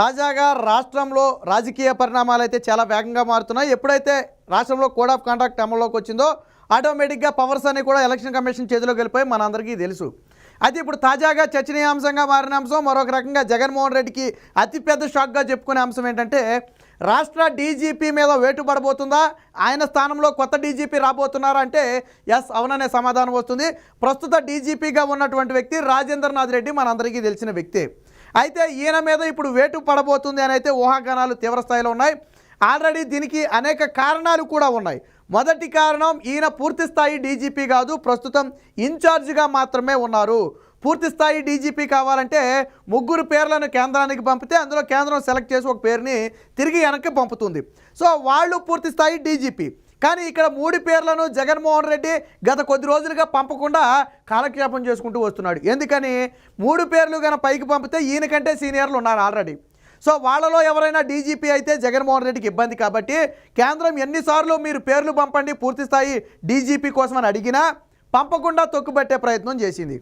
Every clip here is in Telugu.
తాజాగా రాష్ట్రంలో రాజకీయ పరిణామాలు అయితే చాలా వేగంగా మారుతున్నాయి. ఎప్పుడైతే రాష్ట్రంలో కోడ్ ఆఫ్ కాంట్రాక్ట్ అమల్లోకి వచ్చిందో ఆటోమేటిక్గా పవర్స్ అన్ని కూడా ఎలక్షన్ కమిషన్ చేతిలోకి వెళ్ళిపోయి మనందరికీ తెలుసు. అయితే ఇప్పుడు తాజాగా చర్చనీయాంశంగా మారిన అంశం మరొక రకంగా జగన్మోహన్ రెడ్డికి అతిపెద్ద షాక్గా చెప్పుకునే అంశం ఏంటంటే రాష్ట్ర డీజీపీ మీద వేటు పడబోతుందా? ఆయన స్థానంలో కొత్త డీజీపీ రాబోతున్నారా అంటే ఎస్ అవుననే సమాధానం వస్తుంది. ప్రస్తుత డీజీపీగా ఉన్నటువంటి వ్యక్తి రాజేంద్రనాథ్ రెడ్డి మనందరికీ తెలిసిన వ్యక్తి. అయితే ఈయన మీద ఇప్పుడు వేటు పడబోతుంది అని అయితే ఊహాగానాలు తీవ్ర స్థాయిలో ఉన్నాయి. ఆల్రెడీ దీనికి అనేక కారణాలు కూడా ఉన్నాయి. మొదటి కారణం ఈయన పూర్తిస్థాయి డీజీపీ కాదు ప్రస్తుతం ఇన్ఛార్జిగా మాత్రమే ఉన్నారు. పూర్తిస్థాయి డీజీపీ కావాలంటే ముగ్గురు పేర్లను కేంద్రానికి పంపితే అందులో కేంద్రం సెలెక్ట్ చేసి ఒక పేరుని తిరిగి వెనక్కి పంపుతుంది. సో వాళ్ళు పూర్తిస్థాయి డీజీపీ. కానీ ఇక్కడ మూడు పేర్లను జగన్మోహన్ రెడ్డి గత కొద్ది రోజులుగా పంపకుండా కాలక్షేపం చేసుకుంటూ వస్తున్నాడు. ఎందుకని? మూడు పేర్లు కనుక పైకి పంపితే ఈయనకంటే సీనియర్లు ఉన్నారు ఆల్రెడీ. సో వాళ్ళలో ఎవరైనా డీజీపీ అయితే జగన్మోహన్ రెడ్డికి ఇబ్బంది కాబట్టి కేంద్రం ఎన్నిసార్లు మీరు పేర్లు పంపండి పూర్తి స్థాయి డీజీపీ కోసం అని అడిగినా పంపకుండా తొక్కుబట్టే ప్రయత్నం చేసింది.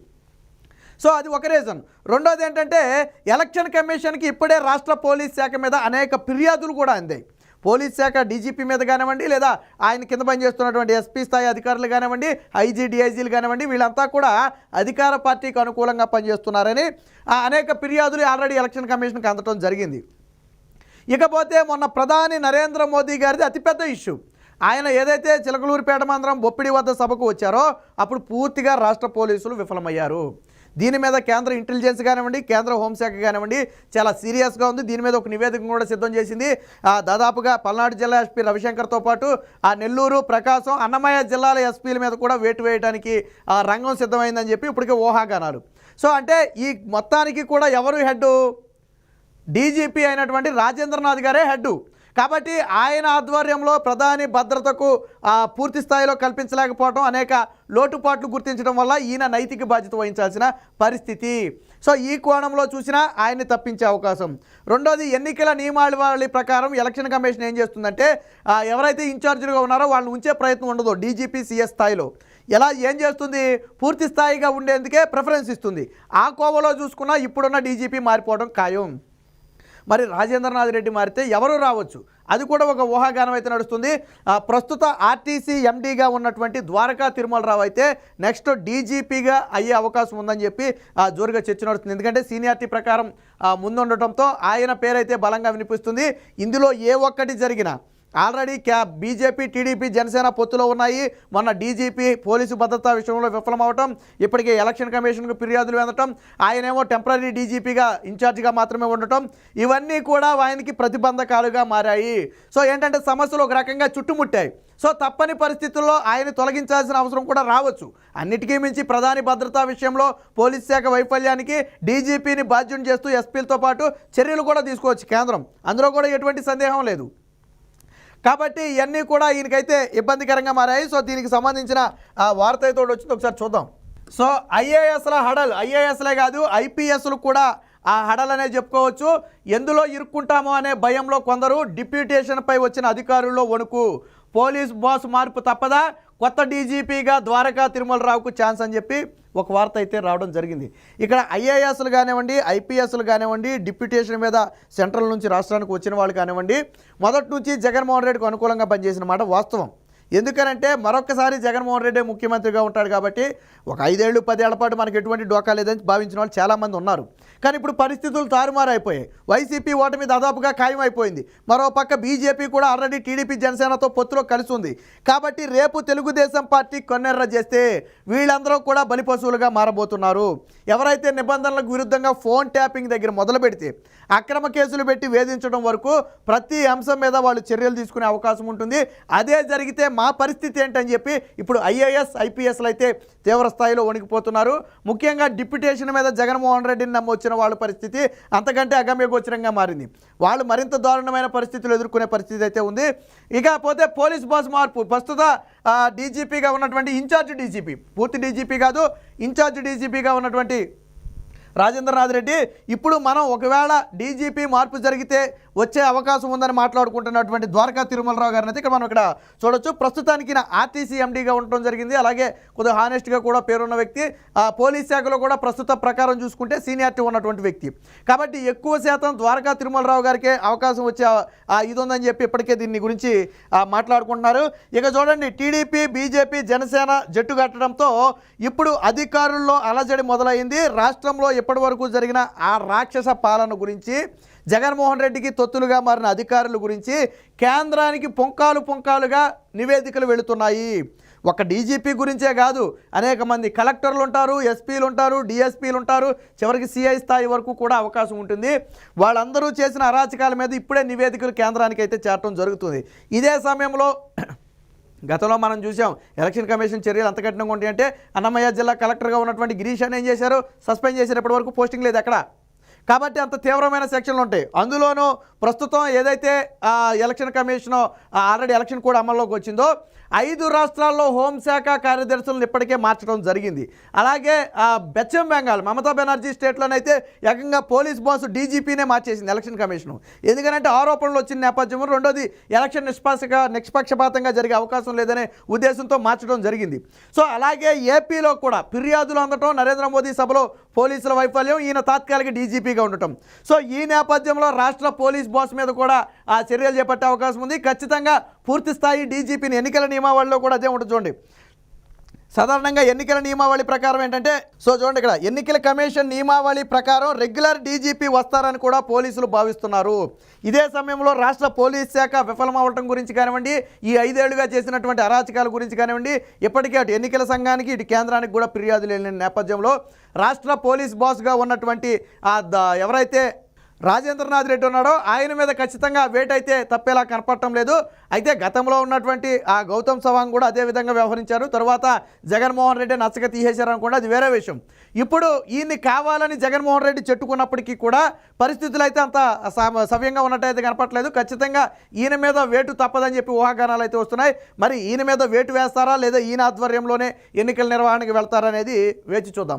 సో అది ఒక రీజన్. రెండోది ఏంటంటే ఎలక్షన్ కమిషన్కి ఇప్పుడే రాష్ట్ర పోలీస్ శాఖ మీద అనేక ఫిర్యాదులు కూడా అందాయి. పోలీస్ శాఖ డీజీపీ మీద కానివ్వండి లేదా ఆయన కింద పనిచేస్తున్నటువంటి ఎస్పీ స్థాయి అధికారులు కానివ్వండి ఐజీ డిఐజీలు కానివ్వండి వీళ్ళంతా కూడా అధికార పార్టీకి అనుకూలంగా పనిచేస్తున్నారని ఆ అనేక ఫిర్యాదులు ఆల్రెడీ ఎలక్షన్ కమిషన్కి అందడం జరిగింది. ఇకపోతే మొన్న ప్రధాని నరేంద్ర మోదీ గారిది అతిపెద్ద ఇష్యూ. ఆయన ఏదైతే చిలకలూరిపేట మందరం బొప్పిడి వద్ద సభకు వచ్చారో అప్పుడు పూర్తిగా రాష్ట్ర పోలీసులు విఫలమయ్యారు. దీని మీద కేంద్ర ఇంటెలిజెన్స్ కానివ్వండి కేంద్ర హోంశాఖ కానివ్వండి చాలా సీరియస్గా ఉంది. దీని మీద ఒక నివేదిక కూడా సిద్ధం చేసింది. దాదాపుగా పల్నాడు జిల్లా ఎస్పీ రవిశంకర్తో పాటు ఆ నెల్లూరు ప్రకాశం అన్నమయ్య జిల్లాల ఎస్పీల మీద కూడా వేటు వేయడానికి ఆ రంగం సిద్ధమైందని చెప్పి ఇప్పటికే ఊహాగానాలు సో అంటే ఈ మొత్తానికి కూడా ఎవరు హెడ్ డీజీపీ అయినటువంటి రాజేంద్రనాథ్ గారే హెడ్ కాబట్టి ఆయన ఆధ్వర్యంలో ప్రధాని భద్రతకు పూర్తి స్థాయిలో కల్పించలేకపోవడం అనేక లోటుపాట్లు గుర్తించడం వల్ల ఈయన నైతిక బాధ్యత వహించాల్సిన పరిస్థితి. సో ఈ కోణంలో చూసినా ఆయన్ని తప్పించే అవకాశం. రెండోది ఎన్నికల నియమావళి ప్రకారం ఎలక్షన్ కమిషన్ ఏం చేస్తుందంటే ఎవరైతే ఇన్ఛార్జీలుగా ఉన్నారో వాళ్ళని ఉంచే ప్రయత్నం ఉండదు డీజీపీ సీఎస్ స్థాయిలో. ఎలా ఏం చేస్తుంది? పూర్తి స్థాయిగా ఉండేందుకే ప్రిఫరెన్స్ ఇస్తుంది. ఆ కోవలో చూసుకున్నా ఇప్పుడున్న డీజీపీ మారిపోవడం ఖాయం. మరి రాజేంద్రనాథ్ రెడ్డి మారితే ఎవరు రావచ్చు? అది కూడా ఒక ఊహాగానం అయితే నడుస్తుంది. ప్రస్తుత ఆర్టీసీ ఎండీగా ఉన్నటువంటి ద్వారకా తిరుమలరావు అయితే నెక్స్ట్ డీజీపీగా అయ్యే అవకాశం ఉందని చెప్పి ఆ, జోరుగా చర్చ నడుస్తుంది. ఎందుకంటే సీనియారిటీ ప్రకారం ముందుండటంతో ఆయన పేరైతే బలంగా వినిపిస్తుంది. ఇందులో ఏ ఒక్కటి జరిగినా ఆల్రెడీ క్యా బీజేపీ టీడీపీ జనసేన పొత్తులో ఉన్నాయి. మొన్న డీజీపీ పోలీసు భద్రతా విషయంలో విఫలమవటం ఇప్పటికే ఎలక్షన్ కమిషన్కు ఫిర్యాదులు వెందటం ఆయనేమో టెంపరీ డీజీపీగా ఇన్ఛార్జిగా మాత్రమే ఉండటం ఇవన్నీ కూడా ఆయనకి ప్రతిబంధకాలుగా మారాయి. సో ఏంటంటే సమస్యలు ఒక రకంగా చుట్టుముట్టాయి. సో తప్పని పరిస్థితుల్లో ఆయన తొలగించాల్సిన అవసరం కూడా రావచ్చు. అన్నిటికీ మించి ప్రధాని భద్రతా విషయంలో పోలీస్ శాఖ వైఫల్యానికి డీజీపీని బాధ్యం చేస్తూ ఎస్పీలతో పాటు చర్యలు కూడా తీసుకోవచ్చు కేంద్రం. అందులో కూడా ఎటువంటి సందేహం లేదు. కాబట్టి ఇవన్నీ కూడా ఈయనకైతే ఇబ్బందికరంగా మారాయి. సో దీనికి సంబంధించిన ఆ వార్త అయితే వచ్చింది. ఒకసారి చూద్దాం. సో ఐఏఎస్ల హడల్ ఐఏఎస్లే కాదు ఐపీఎస్లు కూడా ఆ హడల్ అనే చెప్పుకోవచ్చు. ఎందులో ఇరుక్కుంటామో అనే భయంలో కొందరు డిప్యూటేషన్పై వచ్చిన అధికారుల్లో వణుకు పోలీస్ బాస్ మార్పు తప్పదా? కొత్త డీజీపీగా ద్వారకా తిరుమలరావుకు ఛాన్స్ అని చెప్పి ఒక వార్త అయితే రావడం జరిగింది. ఇక్కడ ఐఏఎస్లు కానివ్వండి ఐపీఎస్లు కానివ్వండి డిప్యూటేషన్ మీద సెంట్రల్ నుంచి రాష్ట్రానికి వచ్చిన వాళ్ళు కానివ్వండి మొదటి నుంచి జగన్మోహన్ రెడ్డికి అనుకూలంగా పనిచేసిన మాట వాస్తవం. ఎందుకనంటే మరొకసారి జగన్మోహన్ రెడ్డి ముఖ్యమంత్రిగా ఉంటాడు కాబట్టి ఒక ఐదేళ్ళు పదేళ్ళ పాటు మనకి ఎటువంటి డోకా లేదని భావించిన వాళ్ళు చాలామంది ఉన్నారు. కానీ ఇప్పుడు పరిస్థితులు తారుమారైపోయాయి. వైసీపీ ఓటమి దాదాపుగా ఖాయం అయిపోయింది మరో పక్క బీజేపీ కూడా ఆల్రెడీ టీడీపీ జనసేనతో పొత్తులో కలిసి ఉంది కాబట్టి రేపు తెలుగుదేశం పార్టీ కొన్నెర్ర చేస్తే వీళ్ళందరూ కూడా బలిపశువులుగా మారబోతున్నారు. ఎవరైతే నిబంధనలకు విరుద్ధంగా ఫోన్ ట్యాపింగ్ దగ్గర మొదలు పెడితే అక్రమ కేసులు పెట్టి వేధించడం వరకు ప్రతి అంశం మీద వాళ్ళు చర్యలు తీసుకునే అవకాశం ఉంటుంది. అదే జరిగితే మా పరిస్థితి ఏంటని చెప్పి ఇప్పుడు ఐఏఎస్ ఐపీఎస్లు అయితే తీవ్ర స్థాయిలో వణికిపోతున్నారు. ముఖ్యంగా డిప్యుటేషన్ మీద జగన్మోహన్ రెడ్డిని నమ్మొచ్చిన వాళ్ళ పరిస్థితి అంతకంటే అగమ్యగోచరంగా మారింది. వాళ్ళు మరింత దారుణమైన పరిస్థితులు ఎదుర్కొనే పరిస్థితి అయితే ఉంది. ఇకపోతే పోలీస్ బాస్ మార్పు ప్రస్తుత డీజీపీగా ఉన్నటువంటి ఇన్ఛార్జ్ డీజీపీ పూర్తి డీజీపీ కాదు ఇన్ఛార్జ్ డీజీపీగా ఉన్నటువంటి రాజేంద్రనాథ్ రెడ్డి ఇప్పుడు మనం ఒకవేళ డీజీపీ మార్పు జరిగితే వచ్చే అవకాశం ఉందని మాట్లాడుకుంటున్నటువంటి ద్వారకా తిరుమలరావు గారిని అయితే ఇక్కడ మనం ఇక్కడ చూడొచ్చు. ప్రస్తుతానికి ఆర్టీసీ ఎండీగా ఉండటం జరిగింది. అలాగే కొద్దిగా హానెస్ట్గా కూడా పేరున్న వ్యక్తి. పోలీస్ శాఖలో కూడా ప్రస్తుత ప్రకారం చూసుకుంటే సీనియారిటీ ఉన్నటువంటి వ్యక్తి. కాబట్టి ఎక్కువ శాతం ద్వారకా తిరుమలరావు గారికే అవకాశం వచ్చే ఇది ఉందని చెప్పి ఇప్పటికే దీని గురించి మాట్లాడుకుంటున్నారు. ఇక చూడండి టీడీపీ బీజేపీ జనసేన జట్టు కట్టడంతో ఇప్పుడు అధికారుల్లో అలజడి మొదలైంది. రాష్ట్రంలో ఇప్పటి వరకు జరిగిన ఆ రాక్షస పాలన గురించి జగన్మోహన్ రెడ్డికి తొత్తులుగా మారిన అధికారుల గురించి కేంద్రానికి పొంకాలు పొంకాలుగా నివేదికలు వెళుతున్నాయి. ఒక డీజీపీ గురించే కాదు అనేక మంది కలెక్టర్లు ఉంటారు ఎస్పీలు ఉంటారు డిఎస్పీలు ఉంటారు. చివరికి సిఐ స్థాయి వరకు కూడా అవకాశం ఉంటుంది. వాళ్ళందరూ చేసిన అరాచకాల మీద ఇప్పుడే నివేదికలు కేంద్రానికి అయితే చేరటం జరుగుతుంది. ఇదే సమయంలో గతంలో మనం చూసాం ఎలక్షన్ కమిషన్ చర్యలు అంత కఠినంగా ఉంటాయంటే అన్నమయ్య జిల్లా కలెక్టర్గా ఉన్నటువంటి గిరీష్ అని ఏం చేశారు? సస్పెండ్ చేసినప్పటి వరకు పోస్టింగ్ లేదు అక్కడ కాబట్టి అంత తీవ్రమైన సెక్షన్లు ఉంటాయి. అందులోనూ ప్రస్తుతం ఏదైతే ఎలక్షన్ కమిషన్ ఆల్రెడీ ఎలక్షన్ కూడా అమల్లోకి వచ్చిందో ఐదు రాష్ట్రాల్లో హోంశాఖ కార్యదర్శులను ఇప్పటికే మార్చడం జరిగింది. అలాగే ఆ, బెచ్చం బెంగాల్ మమతా బెనర్జీ స్టేట్లోనైతే ఏకంగా పోలీస్ బాస్ డీజీపీనే మార్చేసింది ఎలక్షన్ కమిషన్. ఎందుకంటే ఆరోపణలు వచ్చిన నేపథ్యం రెండోది ఎలక్షన్ నిష్పక్షగా నిష్పక్షపాతంగా జరిగే అవకాశం లేదనే ఉద్దేశంతో మార్చడం జరిగింది. సో అలాగే ఏపీలో కూడా ఫిర్యాదులు అందటం నరేంద్ర మోదీ సభలో పోలీసుల వైఫల్యం ఈయన తాత్కాలిక డీజీపీగా ఉండటం. సో ఈ నేపథ్యంలో రాష్ట్ర పోలీస్ బాస్ మీద కూడా ఆ చర్యలు చేపట్టే అవకాశం ఉంది. ఖచ్చితంగా పూర్తి స్థాయి డీజీపీని ఎన్నికల నియమావళిలో కూడా అదే ఉంటుంది చూడండి. సాధారణంగా ఎన్నికల నియమావళి ప్రకారం ఏంటంటే సో చూడండి ఇక్కడ ఎన్నికల కమిషన్ నియమావళి ప్రకారం రెగ్యులర్ డీజీపీ వస్తారని కూడా పోలీసులు భావిస్తున్నారు. ఇదే సమయంలో రాష్ట్ర పోలీస్ శాఖ విఫలమవటం గురించి కానివ్వండి ఈ ఐదేళ్ళుగా చేసినటువంటి అరాచకాల గురించి కానివ్వండి ఇప్పటికే అటు ఎన్నికల సంఘానికి ఇటు కేంద్రానికి కూడా ఫిర్యాదులు వెళ్ళిన నేపథ్యంలో రాష్ట్ర పోలీస్ బాస్గా ఉన్నటువంటి ఆ ద- ఎవరైతే రాజేంద్రనాథ్ రెడ్డి ఉన్నాడో ఆయన మీద ఖచ్చితంగా వేట్ అయితే తప్పేలా కనపడటం లేదు. అయితే గతంలో ఉన్నటువంటి ఆ గౌతమ్ సవాంగ్ కూడా అదే విధంగా వ్యవహరించారు. తర్వాత జగన్మోహన్ రెడ్డి నచ్చక తీసేశారు అనుకోండి అది వేరే విషయం. ఇప్పుడు ఈయన్ని కావాలని జగన్మోహన్ రెడ్డి చెట్టుకున్నప్పటికీ కూడా పరిస్థితులు అయితే అంత సవ్యంగా ఉన్నట్టయితే కనపట్లేదు ఖచ్చితంగా ఈయన మీద వేటు తప్పదని చెప్పి ఊహాగానాలు అయితే వస్తున్నాయి. మరి ఈయన మీద వేటు వేస్తారా లేదా ఈయన ఆధ్వర్యంలోనే ఎన్నికల నిర్వహణకి వెళ్తారా అనేది వేచి చూద్దాం.